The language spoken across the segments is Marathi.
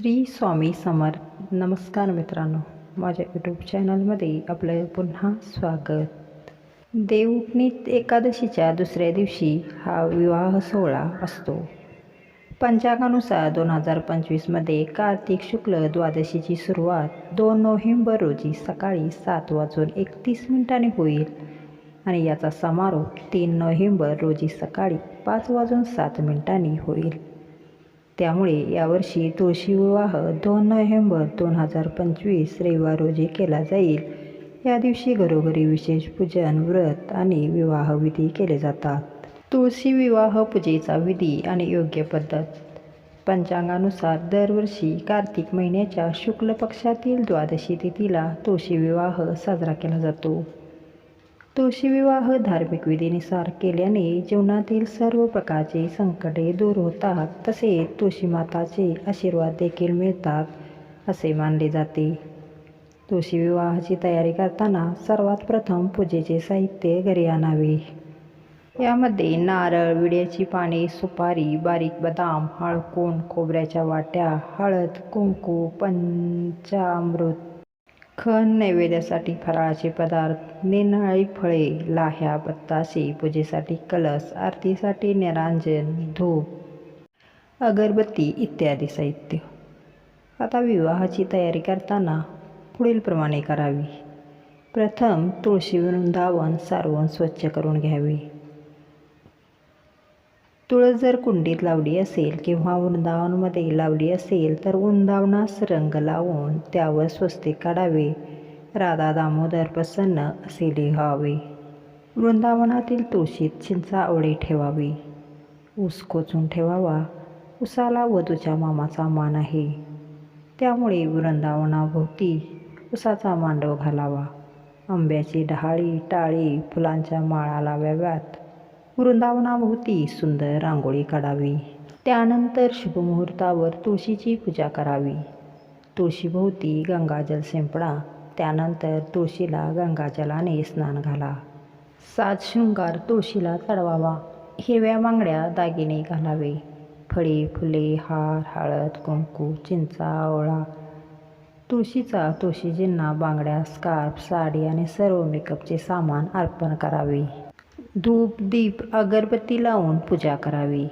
श्री स्वामी समर्थ नमस्कार मित्रांनो. माझ्या यूट्यूब चॅनलमध्ये आपलं पुन्हा स्वागत. देवउठणीत एकादशीच्या दुसऱ्या दिवशी हा विवाह सोहळा असतो. पंचांगानुसार दोन हजार पंचवीसमध्ये कार्तिक शुक्ल द्वादशीची सुरुवात दोन नोव्हेंबर रोजी सकाळी सात वाजून एकतीस मिनिटांनी होईल आणि याचा समारोप तीन नोव्हेंबर रोजी सकाळी पाच वाजून सात मिनिटांनी होईल. त्यामुळे यावर्षी तुळशी विवाह दोन नोव्हेंबर दोन हजार पंचवीस रविवार रोजी केला जाईल. या दिवशी घरोघरी विशेष पूजन व्रत आणि विवाहविधी केले जातात. तुळशी विवाह पूजेचा विधी आणि योग्य पद्धत. पंचांगानुसार दरवर्षी कार्तिक महिन्याच्या शुक्ल पक्षातील द्वादशी तिथीला तुळशी विवाह साजरा केला जातो. तुळशी विवाह धार्मिक विधीनुसार केल्याने जीवनातील सर्व प्रकारचे संकटे दूर होतात. तसेच तुळशी माताचे आशीर्वाद देखील मिळतात असे मानले जाते. तुळशी विवाहाची तयारी करताना सर्वात प्रथम पूजेचे साहित्य घरी आणावे. यामध्ये नारळ विड्याची पाने सुपारी बारीक बदाम हळकोण खोबऱ्याच्या वाट्या हळद कुंकू पंचामृत खण नैवेद्यासाठी फराळाचे पदार्थ निनाळी फळे लाह्या बत्ताशी पूजेसाठी कलश आरतीसाठी निरांजन धूप अगरबत्ती इत्यादी साहित्य. आता विवाहाची तयारी करताना पुढीलप्रमाणे करावी. प्रथम तुळशी वृंदावन सारवण स्वच्छ करून घ्यावे. तुळस जर कुंडीत लावली असेल किंवा वृंदावनमध्ये लावली असेल तर वृंदावनास रंग लावून त्यावर स्वस्तिक काढावे. राधा दामोदर प्रसन्न असे लिहावे. वृंदावनातील तुळशीत चिंचा आवळे ठेवावी. ऊस कोचून ठेवावा. उसाला वधूच्या मामाचा मान आहे. त्यामुळे वृंदावनाभोवती उसाचा मांडव घालावा. आंब्याची डहाळी टाळी फुलांच्या माळा लावाव्यात. वृंदावनाभोवती सुंदर रांगोळी काढावी. त्यानंतर शुभमुहूर्तावर तुळशीची पूजा करावी. तुळशीभोवती गंगाजल शिंपडा त्यानंतर तुळशीला गंगाजलाने स्नान घाला. सात शृंगार तुळशीला चढवावा. हिरव्या बांगड्या दागिने घालावे. फळे फुले हार हळद कुंकू चिंचा आवळा तुळशीचा तुळशीजींना बांगड्या स्कार्फ साडी आणि सर्व मेकअपचे सामान अर्पण करावे. धूप दीप अगरबत्ती लावून पूजा करावी.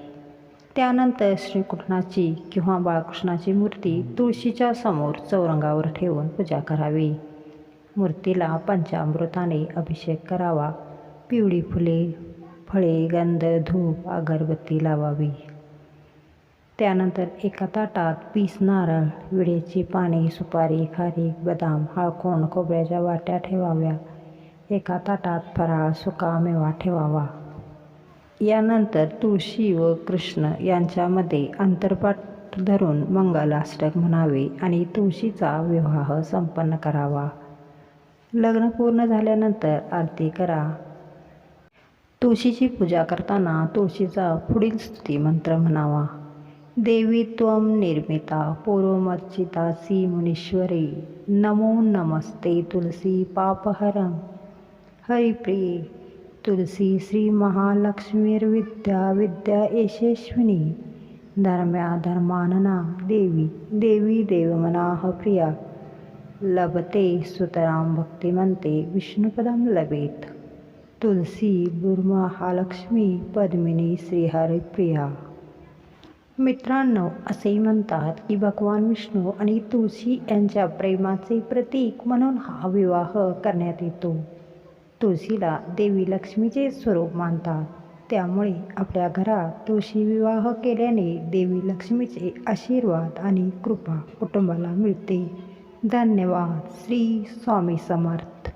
त्यानंतर श्रीकृष्णाची किंवा बाळकृष्णाची मूर्ती तुळशीच्या समोर चौरंगावर ठेवून पूजा करावी. मूर्तीला पंचामृताने अभिषेक करावा. पिवळी फुले फळे गंध धूप अगरबत्ती लावावी. त्यानंतर एका ताटात पीस नारळ विड्याची पाने सुपारी खारीक बदाम हळकोण खोबऱ्याच्या वाट्या ठेवाव्या. एका ताटात फराळ सुकामेवा ठेवावा यानंतर तुळशी व कृष्ण यांच्यामध्ये अंतरपाठ धरून मंगलाष्टक म्हणावे आणि तुळशीचा विवाह संपन्न करावा. लग्न पूर्ण झाल्यानंतर आरती करा. तुळशीची पूजा करताना तुळशीचा पुढील स्तुती मंत्र म्हणावा. देवी त्वं निर्मिता पूर्वमर्चिता सी मुनीश्वरी. नमो नमस्ते तुलसी पापहरम. पापहरं हरिप्रिये तुलसी श्री महालक्ष्मीर्विद्या विद्या यशस्विनी धर्म्या धर्मानना देवी देवी देवमनाः प्रिया लभते सुतरां भक्तिमंते विष्णुपदं लभेत। तुलसी महालक्ष्मी पद्मिनी श्रीहरिप्रिया मित्रांनो असे म्हणतात की भगवान विष्णू आणि तुळशी यांच्या प्रेमाचे प्रतीक म्हणून हा विवाह करण्यात येतो. तुळशीला देवी लक्ष्मीचे स्वरूप मानतात. त्यामुळे आपल्या घरात तुळशी विवाह केल्याने देवी लक्ष्मीचे आशीर्वाद आणि कृपा कुटुंबाला मिळते. धन्यवाद. श्री स्वामी समर्थ.